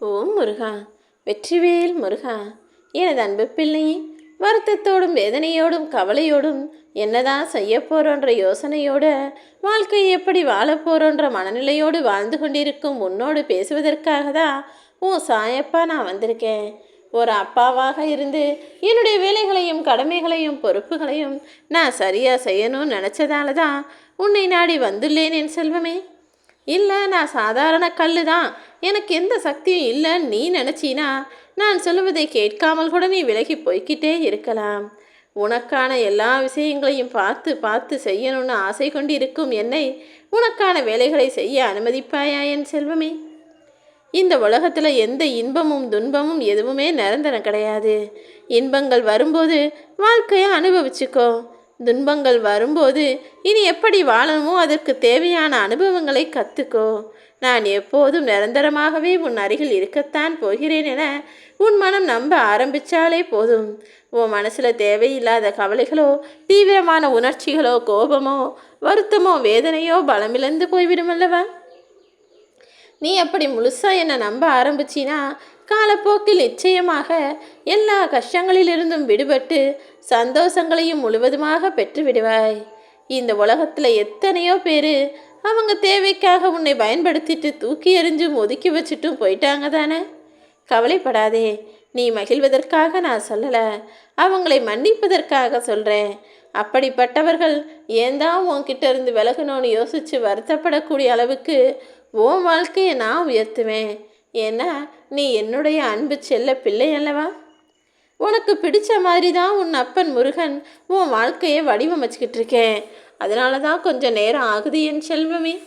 ஓம் முருகா வெற்றிவேல் முருகா எனது அன்பு பிள்ளையே வருத்தத்தோடும் வேதனையோடும் கவலையோடும் என்னதான் செய்ய போகிறோன்ற யோசனையோடு வாழ்க்கை எப்படி வாழப்போகிறோன்ற மனநிலையோடு வாழ்ந்து கொண்டிருக்கும் உன்னோடு பேசுவதற்காக தான் ஓ சாயப்பா நான் வந்திருக்கேன். ஒரு அப்பாவாக இருந்து என்னுடைய வேலைகளையும் கடமைகளையும் பொறுப்புகளையும் நான் சரியாக செய்யணும்னு நினச்சதால தான் உன்னை நாடி வந்துள்ளேன் என் செல்வமே. இல்லை நான் சாதாரண கல்லு தான். எனக்கு எந்த சக்தியும் இல்லைன்னு நீ நினச்சினா நான் சொல்லுவதை கேட்காமல் கூட நீ விலகி போய்க்கிட்டே இருக்கலாம். உனக்கான எல்லா விஷயங்களையும் பார்த்து பார்த்து செய்யணும்னு ஆசை கொண்டு இருக்கும் என்னை உனக்கான வேலைகளை செய்ய அனுமதிப்பாயா என் செல்வமே? இந்த உலகத்தில் எந்த இன்பமும் துன்பமும் எதுவுமே நிரந்தரம் கிடையாது. இன்பங்கள் வரும்போது வாழ்க்கையை அனுபவிச்சுக்கோ. துன்பங்கள் வரும்போது இனி எப்படி வாழணுமோ அதற்கு தேவையான அனுபவங்களை கற்றுக்கோ நான் எப்போதும் நிரந்தரமாகவே உன் அருகில் இருக்கத்தான் போகிறேன் என உன் மனம் நம்ப ஆரம்பித்தாலே போதும். உன் மனசில் தேவையில்லாத கவலைகளோ தீவிரமான உணர்ச்சிகளோ கோபமோ வருத்தமோ வேதனையோ பலமிழந்து போய்விடும் அல்லவா? நீ அப்படி முழுசா என்னை நம்ப ஆரம்பிச்சினா காலப்போக்கில் நிச்சயமாக எல்லா கஷ்டங்களிலிருந்தும் விடுபட்டு சந்தோஷங்களையும் முழுவதுமாக பெற்று விடுவாய். இந்த உலகத்தில் எத்தனையோ பேர் அவங்க தேவைக்காக உன்னை பயன்படுத்திட்டு தூக்கி எறிஞ்சும் ஒதுக்கி வச்சுட்டும் போயிட்டாங்க தானே? கவலைப்படாதே நீ மகிழ்வதற்காக நான் சொல்லலை அவங்களை மன்னிப்பதற்காக சொல்கிறேன் அப்படிப்பட்டவர்கள் ஏன் தான் உன்கிட்ட இருந்து விலகணும்னு யோசித்து வருத்தப்படக்கூடிய அளவுக்கு உன் வாழ்க்கையை நான் உயர்த்துவேன். ஏன்னா நீ என்னுடைய அன்பு செல்ல பிள்ளை அல்லவா? உனக்கு பிடிச்ச மாதிரி தான் உன் அப்பன் முருகன் உன் வாழ்க்கையை வடிவமைச்சிக்கிட்டு இருக்கேன். அதனால தான் கொஞ்சம் நேரம் ஆகுது என் செல்வமே.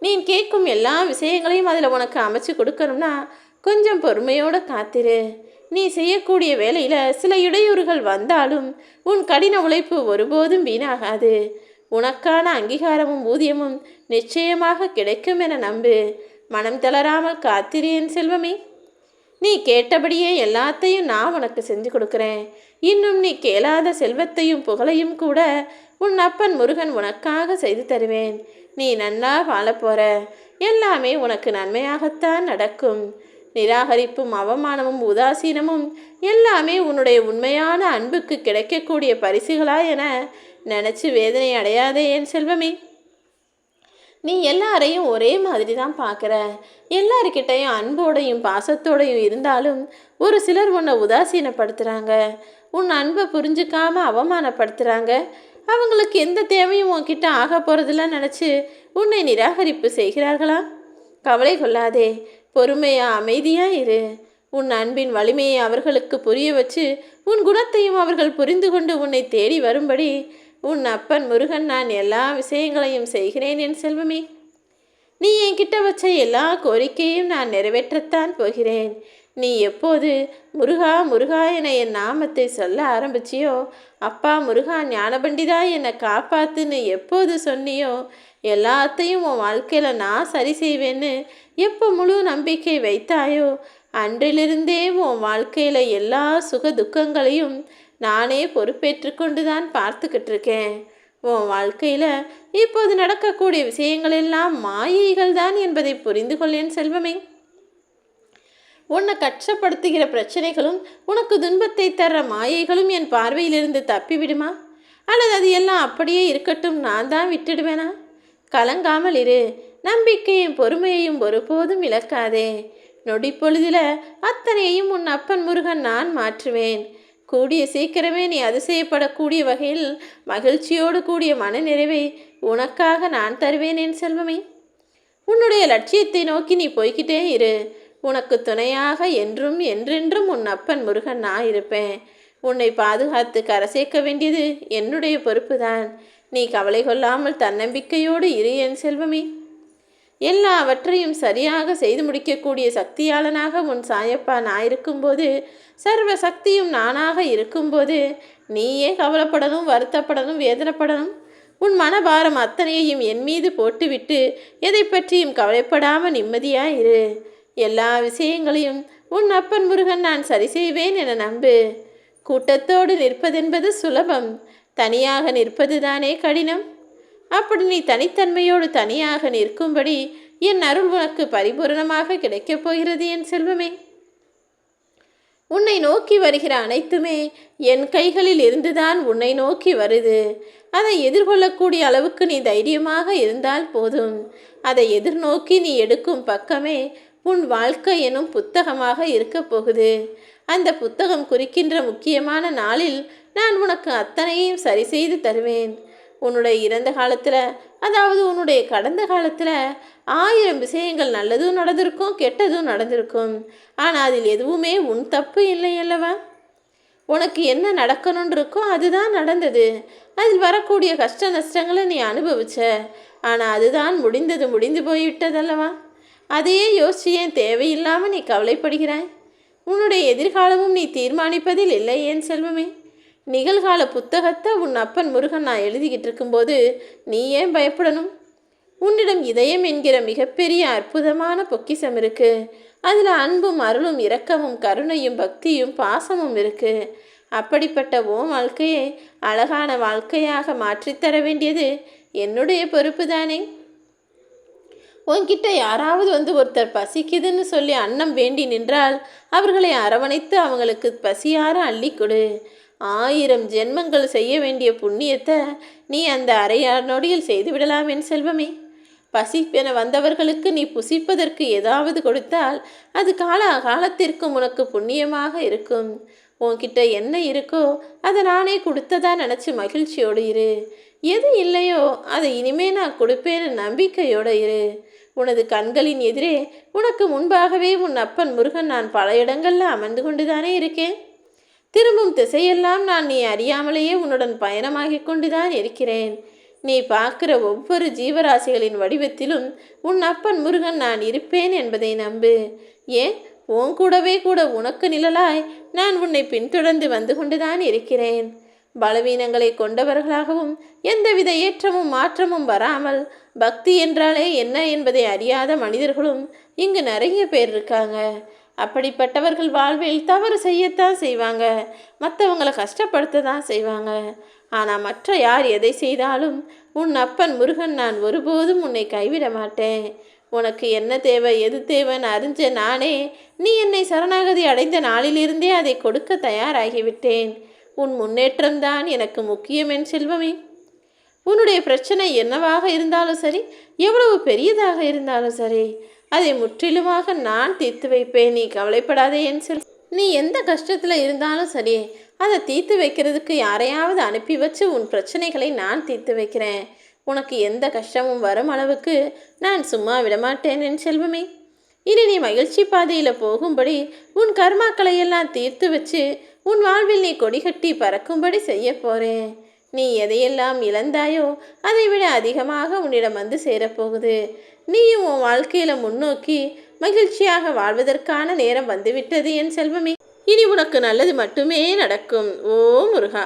நீ கேட்கும் எல்லா விஷயங்களையும் அதில் உனக்கு அமைச்சு கொடுக்கணும்னா கொஞ்சம் பொறுமையோடு காத்திரு. நீ செய்யக்கூடிய வேலையில் சில இடையூறுகள் வந்தாலும் உன் கடின உழைப்பு ஒருபோதும் வீணாகாது. உனக்கான அங்கீகாரமும் ஊதியமும் நிச்சயமாக கிடைக்கும் என நம்பு. மனம் தளராமல் காத்திரியன் செல்வமே. நீ கேட்டபடியே எல்லாத்தையும் நான் உனக்கு செஞ்சு கொடுக்குறேன். இன்னும் நீ கேளாத செல்வத்தையும் புகழையும் கூட உன் அப்பன் முருகன் உனக்காக செய்து தருவேன். நீ நன்னா வாழப்போற. எல்லாமே உனக்கு நன்மையாகத்தான் நடக்கும். நிராகரிப்பும் அவமானமும் உதாசீனமும் எல்லாமே உன்னுடைய உண்மையான அன்புக்கு கிடைக்கக்கூடிய பரிசுகளா என நினச்சி வேதனை அடையாதே என் செல்வமே. நீ எல்லாரையும் ஒரே மாதிரி தான் பார்க்குற. எல்லாருக்கிட்டையும் அன்போடையும் பாசத்தோடையும் இருந்தாலும் ஒரு சிலர் உன்னை உதாசீனப்படுத்துகிறாங்க உன் அன்பை புரிஞ்சுக்காமல் அவமானப்படுத்துகிறாங்க அவங்களுக்கு எந்த தேவையும் உன்கிட்ட ஆக போகிறதெல்லாம் நினச்சி உன்னை நிராகரிப்பு செய்கிறார்களா? கவலை கொள்ளாதே. பொறுமையாக அமைதியாக இரு. உன் அன்பின் வலிமையை அவர்களுக்கு புரிய வச்சு உன் குணத்தையும் அவர்கள் புரிந்து கொண்டு உன்னை தேடி வரும்படி உன் அப்பன் முருகன் நான் எல்லா விஷயங்களையும் செய்கிறேன் என் செல்வமே. நீ என்கிட்ட வச்ச எல்லா கோரிக்கையும் நான் நிறைவேற்றத்தான் போகிறேன். நீ எப்போது முருகா முருகா என என் நாமத்தை சொல்ல ஆரம்பிச்சியோ அப்பா முருகா ஞானபண்டிதா என்னை காப்பாத்துன்னு எப்போது சொன்னியோ எல்லாத்தையும் உன் வாழ்க்கையில் நான் சரி செய்வேன்னு எப்போ முழு நம்பிக்கை வைத்தாயோ அன்றிலிருந்தே உன் வாழ்க்கையில் எல்லா சுக துக்கங்களையும் நானே பொறுப்பேற்று கொண்டு தான் பார்த்துக்கிட்டு இருக்கேன் உன் வாழ்க்கையில் இப்போது நடக்கக்கூடிய விஷயங்கள் எல்லாம் மாயைகள் தான் என்பதை புரிந்து கொள்ளேன் செல்வமே. உன்னை கஷ்டப்படுத்துகிற பிரச்சனைகளும் உனக்கு துன்பத்தை தர்ற மாயைகளும் என் பார்வையிலிருந்து தப்பிவிடுமா? அல்லது அது எல்லாம் அப்படியே இருக்கட்டும் நான் தான் விட்டுடுவேனா? கலங்காமல் இரு. நம்பிக்கையும் பொறுமையையும் ஒருபோதும் இழக்காதே. நொடி பொழுதில் அத்தனையையும் உன் அப்பன் முருகன் நான் மாற்றுவேன். கூடிய சீக்கிரமே நீ அதிசயப்படக்கூடிய வகையில் மகிழ்ச்சியோடு கூடிய மனநிறைவை உனக்காக நான் தருவேன் என் செல்வமே. உன்னுடைய லட்சியத்தை நோக்கி நீ போய்கிட்டே இரு. உனக்கு துணையாக என்றும் என்றென்றும் உன் அப்பன் முருகன் நான் இருப்பேன். உன்னை பாதுகாத்து கரை சேர்க்க வேண்டியது என்னுடைய பொறுப்புதான். நீ கவலை கொள்ளாமல் தன்னம்பிக்கையோடு இரு என் செல்வமே. எல்லாவற்றையும் சரியாக செய்து முடிக்கக்கூடிய சக்தியாளனாக உன் சாயப்பா நான் இருக்கும்போது சர்வ சக்தியும் நானாக இருக்கும்போது நீயே கவலைப்படணும் வருத்தப்படணும் வேதனைப்படணும். உன் மனபாரம் அத்தனையையும் என் மீது போட்டுவிட்டு எதை பற்றியும் கவலைப்படாமல் நிம்மதியாக இரு எல்லா விஷயங்களையும் உன் அப்பன் முருகன் நான் சரி செய்வேன் என நம்பு. கூட்டத்தோடு நிற்பதென்பது சுலபம். தனியாக நிற்பது தானே கடினம். அப்படி நீ தனித்தன்மையோடு தனியாக நிற்கும்படி என் அருள் உனக்கு பரிபூரணமாக கிடைக்கப் போகிறது என் செல்வமே. உன்னை நோக்கி வருகிற அனைத்துமே என் கைகளில் இருந்துதான் உன்னை நோக்கி வருது. அதை எதிர்கொள்ளக்கூடிய அளவுக்கு நீ தைரியமாக இருந்தால் போதும். அதை எதிர்நோக்கி நீ எடுக்கும் பக்கமே உன் வாழ்க்கை எனும் புத்தகமாக இருக்கப் போகுது. அந்த புத்தகம் குறிக்கின்ற முக்கியமான நாளில் நான் உனக்கு அத்தனையும் சரி செய்து தருவேன். உன்னுடைய இறந்த காலத்தில் அதாவது உன்னுடைய கடந்த காலத்தில் ஆயிரம் விஷயங்கள் நல்லதும் நடந்திருக்கும் கெட்டதும் நடந்திருக்கும். ஆனால் அதில் எதுவுமே உன் தப்பு இல்லை அல்லவா? உனக்கு என்ன நடக்கணும்னு இருக்கோ அதுதான் நடந்தது. அதில் வரக்கூடிய கஷ்ட நஷ்டங்களை நீ அனுபவிச்ச. ஆனால் அதுதான் முடிந்தது முடிந்து போய்விட்டதல்லவா? அதையே யோசிச்சு ஏன் தேவையில்லாமல் நீ கவலைப்படுகிறாய்? உன்னுடைய எதிர்காலமும் நீ தீர்மானிப்பதில் இல்லை ஏன் செல்வமே? நிகழ்கால புத்தகத்தை உன் அப்பன் முருகன் நான் எழுதிக்கிட்டு இருக்கும்போது நீ ஏன் பயப்படணும்? உன்னிடம் இதயம் என்கிற மிகப்பெரிய அற்புதமான பொக்கிஷம் இருக்கு. அதில் அன்பும் அருளும் இரக்கமும் கருணையும் பக்தியும் பாசமும் இருக்கு. அப்படிப்பட்ட ஓ வாழ்க்கையை அழகான வாழ்க்கையாக மாற்றித்தர வேண்டியது என்னுடைய பொறுப்பு தானே உன்கிட்ட யாராவது வந்து ஒருத்தர் பசிக்குதுன்னு சொல்லி அன்னம் வேண்டி நின்றால் அவர்களை அரவணைத்து அவங்களுக்கு பசியார அள்ளி கொடு. ஆயிரம் ஜென்மங்கள் செய்ய வேண்டிய புண்ணியத்தை நீ அந்த அரையா நொடியில் செய்துவிடலாம் என் செல்வமே. பசிப்பென வந்தவர்களுக்கு நீ புசிப்பதற்கு ஏதாவது கொடுத்தால் அது கால காலத்திற்கும் உனக்கு புண்ணியமாக இருக்கும். உன்கிட்ட என்ன இருக்கோ அதை நானே கொடுத்ததா நினச்சி மகிழ்ச்சியோடு இரு. எது இல்லையோ அதை இனிமே நான் கொடுப்பேன்னு நம்பிக்கையோடு இரு. உனது கண்களின் எதிரே உனக்கு முன்பாகவே உன் அப்பன் முருகன் நான் பல இடங்களில் அமர்ந்து கொண்டுதானே இருக்கேன். திரும்பும் திசையெல்லாம் நான் நீ அறியாமலேயே உன்னுடன் பயணமாகிக் கொண்டுதான் இருக்கிறேன். நீ பார்க்கிற ஒவ்வொரு ஜீவராசிகளின் வடிவத்திலும் உன் அப்பன் முருகன் நான் இருப்பேன் என்பதை நம்பு. ஏன்? உன் கூடவே கூட உனக்கு நிழலாய் நான் உன்னை பின்தொடர்ந்து வந்து கொண்டுதான் இருக்கிறேன். பலவீனங்களை கொண்டவர்களாகவும் எந்தவித ஏற்றமும் மாற்றமும் வராமல் பக்தி என்றாலே என்ன என்பதை அறியாத மனிதர்களும் இங்கு நிறைய பேர் இருக்காங்க. அப்படிப்பட்டவர்கள் வாழ்வில் தவறு செய்யத்தான் செய்வாங்க. மற்றவங்களை கஷ்டப்படுத்த தான் செய்வாங்க. ஆனால் மற்ற யார் எதை செய்தாலும் உன் அப்பன் முருகன் நான் ஒருபோதும் உன்னை கைவிட மாட்டேன். உனக்கு என்ன தேவை எது தேவைன்னு அறிஞ்ச நானே நீ என்னை சரணாகதி அடைந்த நாளிலிருந்தே அதை கொடுக்க தயாராகிவிட்டேன். உன் முன்னேற்றம்தான் எனக்கு முக்கியம் என் செல்வமே. உன்னுடைய பிரச்சனை என்னவாக இருந்தாலும் சரி எவ்வளவு பெரியதாக இருந்தாலும் சரி அதை முற்றிலுமாக நான் தீர்த்து வைப்பேன். நீ கவலைப்படாதே என் செல் நீ எந்த கஷ்டத்தில் இருந்தாலும் சரி அதை தீர்த்து வைக்கிறதுக்கு யாரையாவது அனுப்பி வச்சு உன் பிரச்சனைகளை நான் தீர்த்து வைக்கிறேன். உனக்கு எந்த கஷ்டமும் வரும் அளவுக்கு நான் சும்மா விடமாட்டேன் என் செல்வமே. இனி நீ மகிழ்ச்சி பாதையில் போகும்படி உன் கர்மாக்களை எல்லாம் தீர்த்து வச்சு உன் வாழ்வில் நீ கொடிகட்டி பறக்கும்படி செய்ய போகிறேன் நீ எதையெல்லாம் இழந்தாயோ அதை விட அதிகமாக உன்னிடம் வந்து சேரப்போகுது. நீயும் உன் வாழ்க்கையில் முன்னோக்கி மகிழ்ச்சியாக வாழ்வதற்கான நேரம் வந்துவிட்டது என் செல்வமே. இனி உனக்கு நல்லது மட்டுமே நடக்கும். ஓ முருகா.